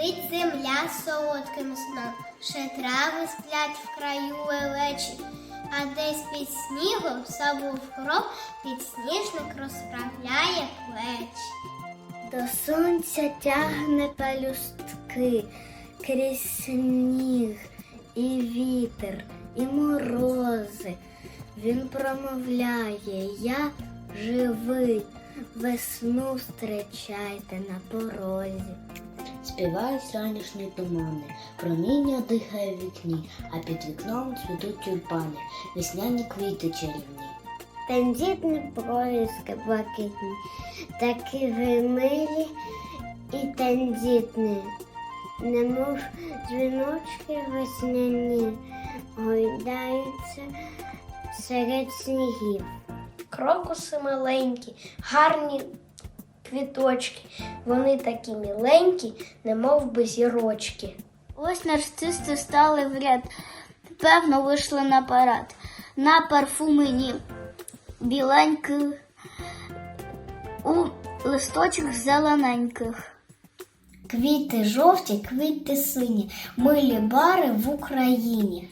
Спить земля солодким сном, ще трави сплять в краю лелечі, а десь під снігом собу в кров підсніжник розправляє плечі. До сонця тягне пелюстки крізь сніг і вітер, і морози. Він промовляє, я живий, весну зустрічайте на порозі. Співають ранішні тумани, проміння дихає в вікні, а під вікном цвітуть тюльпани, весняні квіти чарівні. Тендітні проїзки блакитні, такі ви милі і тендітні, немов дзвіночки весняні, гойдаються серед снігів. Крокуси маленькі, гарні квіточки. Вони такі міленькі, немов би зірочки. Ось нарцисти стали в ряд, певно, вийшли на парад. На парфумині біленьких, у листочок зелененьких. Квіти жовті, квіти сині, милі бари в Україні.